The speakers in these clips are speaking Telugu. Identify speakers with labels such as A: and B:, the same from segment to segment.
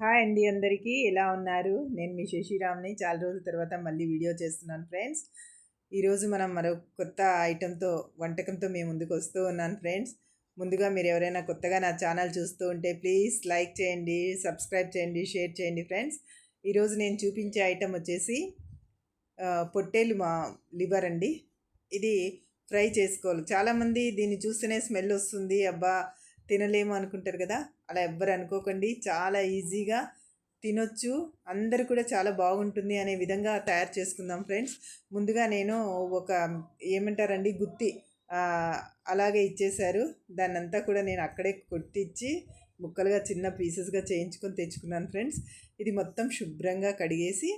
A: హాయ్ అండి అందరికీ. ఎలా ఉన్నారు? నేను మీ శశిరామ్ని. చాలా రోజుల తర్వాత మళ్ళీ వీడియో చేస్తున్నాను ఫ్రెండ్స్. ఈరోజు మనం మరో కొత్త ఐటెంతో వంటకంతో మేము ముందుకు వస్తూ ఉన్నాను ఫ్రెండ్స్. ముందుగా మీరు ఎవరైనా కొత్తగా నా ఛానల్ చూస్తూ ఉంటే ప్లీజ్ లైక్ చేయండి సబ్స్క్రైబ్ చేయండి షేర్ చేయండి ఫ్రెండ్స్. ఈరోజు నేను చూపించే ఐటెం వచ్చేసి పొట్టేలు మా లివర్ అండి. ఇది ఫ్రై చేసుకోవాలి. చాలామంది దీన్ని చూస్తేనే స్మెల్ వస్తుంది. అబ్బా! తినలేము అనుకుంటారు కదా? అలా ఎవ్వరు అనుకోకండి. చాలా ఈజీగా తినొచ్చు. అందరు కూడా చాలా బాగుంటుంది అనే విధంగా తయారు చేసుకుందాం ఫ్రెండ్స్. ముందుగా నేను ఒక ఏమంటారండి? గుత్తి అలాగే ఇచ్చేశారు. దాన్ని అంతా కూడా నేను అక్కడే కొట్టించి ముక్కలుగా చిన్న పీసెస్గా చేయించుకొని తెచ్చుకున్నాను ఫ్రెండ్స్. ఇది మొత్తం శుభ్రంగా కడిగేసి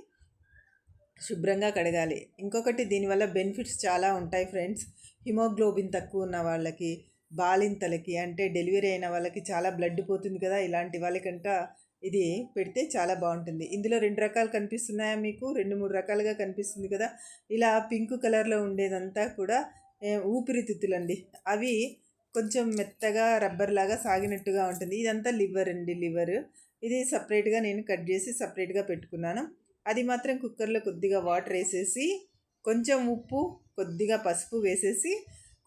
A: శుభ్రంగా కడగాలి. ఇంకొకటి దీనివల్ల బెనిఫిట్స్ చాలా ఉంటాయి ఫ్రెండ్స్. హిమోగ్లోబిన్ తక్కువ ఉన్న వాళ్ళకి బాలింతలకి అంటే డెలివరీ అయిన వాళ్ళకి చాలా బ్లడ్ పోతుంది కదా ఇలాంటి వాళ్ళకంట ఇది పెడితే చాలా బాగుంటుంది. ఇందులో రెండు రకాలు కనిపిస్తున్నాయా మీకు? రెండు మూడు రకాలుగా కనిపిస్తుంది కదా. ఇలా పింక్ కలర్లో ఉండేదంతా కూడా ఊపిరితిత్తులండి. అవి కొంచెం మెత్తగా రబ్బర్ లాగా సాగినట్టుగా ఉంటుంది. ఇదంతా లివర్ అండి లివర్. ఇది సపరేట్గా నేను కట్ చేసి సపరేట్గా పెట్టుకున్నాను. అది మాత్రం కుక్కర్లో కొద్దిగా వాటర్ వేసేసి కొంచెం ఉప్పు కొద్దిగా పసుపు వేసేసి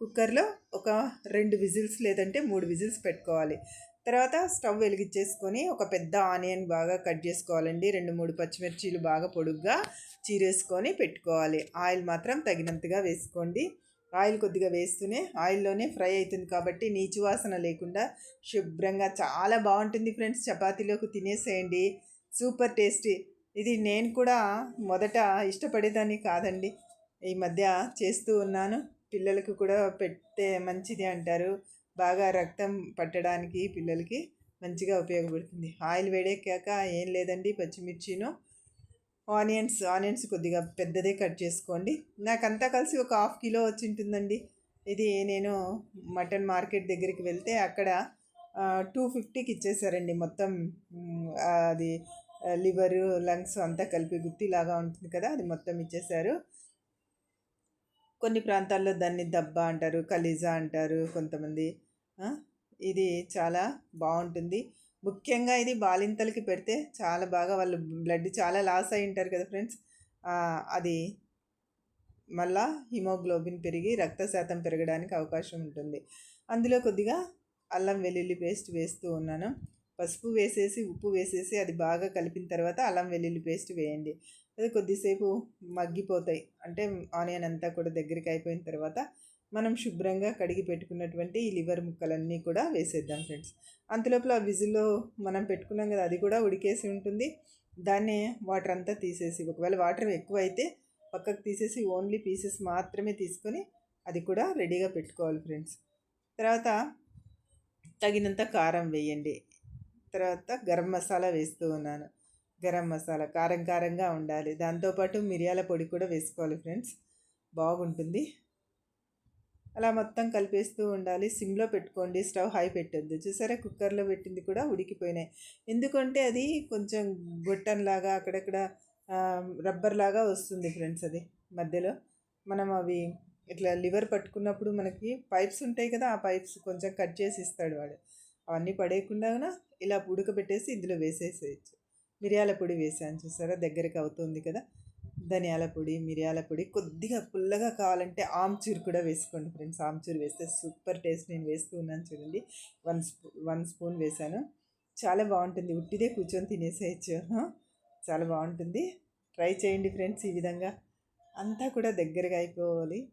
A: కుక్కర్లో ఒక రెండు విజిల్స్ లేదంటే మూడు విజిల్స్ పెట్టుకోవాలి. తర్వాత స్టవ్ వెలిగించేసుకొని ఒక పెద్ద ఆనియన్ బాగా కట్ చేసుకోవాలండి. రెండు మూడు పచ్చిమిర్చీలు బాగా పొడుగ్గా చీరేసుకొని పెట్టుకోవాలి. ఆయిల్ మాత్రం తగినంతగా వేసుకోండి. ఆయిల్ కొద్దిగా వేస్తూనే ఆయిల్లోనే ఫ్రై అవుతుంది కాబట్టి నీచు వాసన లేకుండా శుభ్రంగా చాలా బాగుంటుంది ఫ్రెండ్స్. చపాతీలోకి తినేసేయండి. Super tasty. ఇది నేను కూడా మొదట ఇష్టపడేదాన్ని కాదండి. ఈ మధ్య చేస్తూ ఉన్నాను. పిల్లలకు కూడా పెడితే మంచిది అంటారు. బాగా రక్తం పట్టడానికి పిల్లలకి మంచిగా ఉపయోగపడుతుంది. ఆయిల్ వేడెక్కాక ఏం లేదండి పచ్చిమిర్చిను ఆనియన్స్ ఆనియన్స్ కొద్దిగా పెద్దదే కట్ చేసుకోండి. నాకంతా కలిసి ఒక హాఫ్ కిలో వచ్చి ఉంటుందండి. ఇది నేను మటన్ మార్కెట్ దగ్గరికి వెళ్తే అక్కడ టూ ఫిఫ్టీకి ఇచ్చేసారండి. మొత్తం అది లివరు లంగ్స్ అంతా కలిపి గుత్తిలాగా ఉంటుంది కదా అది మొత్తం ఇచ్చేసారు. కొన్ని ప్రాంతాల్లో దాన్ని దబ్బ అంటారు కలీజా అంటారు కొంతమంది. ఇది చాలా బాగుంటుంది. ముఖ్యంగా ఇది బాలింతలకి పెడితే చాలా బాగా వాళ్ళు బ్లడ్ చాలా లాస్ అయి ఉంటారు కదా ఫ్రెండ్స్. అది మళ్ళా హిమోగ్లోబిన్ పెరిగి రక్త శాతం పెరగడానికి అవకాశం ఉంటుంది. అందులో కొద్దిగా అల్లం వెల్లుల్లి పేస్ట్ వేస్తూ ఉన్నాను. పసుపు వేసేసి ఉప్పు వేసేసి అది బాగా కలిపిన తర్వాత అల్లం వెల్లుల్లి పేస్ట్ వేయండి. అది కొద్దిసేపు మగ్గిపోతాయి. అంటే ఆనియన్ అంతా కూడా దగ్గరికి అయిపోయిన తర్వాత మనం శుభ్రంగా కడిగి పెట్టుకున్నటువంటి ఈ లివర్ ముక్కలన్నీ కూడా వేసేద్దాం ఫ్రెండ్స్. అంతలోపల ఆ విజిల్లో మనం పెట్టుకున్నాం కదా అది కూడా ఉడికేసి ఉంటుంది. దాన్ని వాటర్ అంతా తీసేసి ఒకవేళ వాటర్ ఎక్కువ అయితే పక్కకు తీసేసి ఓన్లీ పీసెస్ మాత్రమే తీసుకొని అది కూడా రెడీగా పెట్టుకోవాలి ఫ్రెండ్స్. తర్వాత తగినంత కారం వేయండి. తర్వాత గరం మసాలా వేస్తూ ఉన్నాను. గరం మసాలా కారం కారంగా ఉండాలి. దాంతోపాటు మిరియాల పొడి కూడా వేసుకోవాలి ఫ్రెండ్స్. బాగుంటుంది. అలా మొత్తం కలిపేస్తూ ఉండాలి. సిమ్లో పెట్టుకోండి. స్టవ్ హై పెట్టొద్దు. చూసారా? కుక్కర్లో పెట్టింది కూడా ఉడికిపోయినాయి. ఎందుకంటే అది కొంచెం గొట్టంలాగా అక్కడక్కడ రబ్బర్ లాగా వస్తుంది ఫ్రెండ్స్ అది మధ్యలో. మనం అవి ఇట్లా లివర్ పట్టుకున్నప్పుడు మనకి పైప్స్ ఉంటాయి కదా ఆ పైప్స్ కొంచెం కట్ చేసి ఇస్తాడు వాడు. అవన్నీ పడేయకుండా ఇలా ఉడకబెట్టేసి ఇందులో వేసేసేయచ్చు. మిరియాల పొడి వేసాను చూసారా? దగ్గరికి అవుతుంది కదా? ధనియాల పొడి మిరియాల పొడి కొద్దిగా పుల్లగా కావాలంటే ఆమ్చూర్ కూడా వేసుకోండి ఫ్రెండ్స్. ఆమ్చూర్ వేస్తే సూపర్ టేస్ట్. నేను వేస్తూ ఉన్నాను చూడండి. వన్ స్పూ వన్ స్పూన్ వేసాను చాలా బాగుంటుంది. ఉట్టిదే కూర్చొని తినేసేయచ్చు. చాలా బాగుంటుంది. ట్రై చేయండి ఫ్రెండ్స్ ఈ విధంగా. అంతా కూడా దగ్గరగా అయిపోవాలి.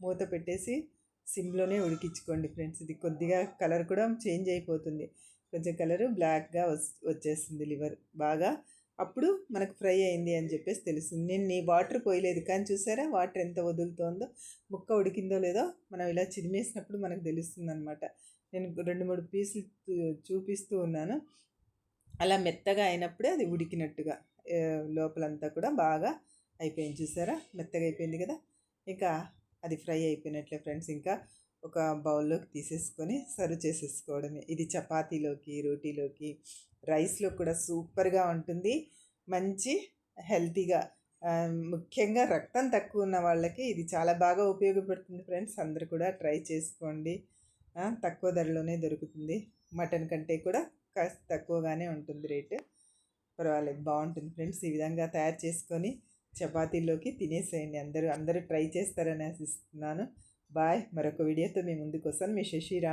A: మూత పెట్టేసి సిమ్లోనే ఉడికించుకోండి ఫ్రెండ్స్. ఇది కొద్దిగా కలర్ కూడా చేంజ్ అయిపోతుంది. కొంచెం కలర్ బ్లాక్గా వస్ వచ్చేస్తుంది లివర్ బాగా. అప్పుడు మనకు ఫ్రై అయింది అని చెప్పేసి తెలుస్తుంది నేను నీ వాటర్ పోయలేదు కానీ చూసారా? వాటర్ ఎంత వదులుతోందో? ముక్క ఉడికిందో లేదో మనం ఇలా చిదిమేసినప్పుడు మనకు తెలుస్తుంది అనమాట నేను రెండు మూడు పీసులు చూ- చూపిస్తూ ఉన్నాను. అలా మెత్తగా అయినప్పుడే అది ఉడికినట్టుగా లోపలంతా కూడా బాగా అయిపోయింది. చూసారా? మెత్తగా అయిపోయింది కదా? ఇంకా అది ఫ్రై అయిపోయినట్లే ఫ్రెండ్స్. ఇంకా ఒక బౌల్లోకి తీసేసుకొని సర్వ్ చేసేసుకోవడమే. ఇది చపాతీలోకి రోటీలోకి రైస్లో కూడా సూపర్గా ఉంటుంది. మంచి హెల్తీగా ముఖ్యంగా రక్తం తక్కువ ఉన్న వాళ్ళకి ఇది చాలా బాగా ఉపయోగపడుతుంది ఫ్రెండ్స్. అందరు కూడా ట్రై చేసుకోండి. తక్కువ ధరలోనే దొరుకుతుంది. మటన్ కంటే కూడా కాస్త తక్కువగానే ఉంటుంది రేటు. పర్వాలేదు బాగుంటుంది ఫ్రెండ్స్. ఈ విధంగా తయారు చేసుకొని చపాతీలోకి తినేసేయండి. అందరూ అందరూ ట్రై చేస్తారని ఆశిస్తున్నాను. బాయ్ మరొక వీడియోతో మీ ముందుకు వస్తాను. మీ శశిరా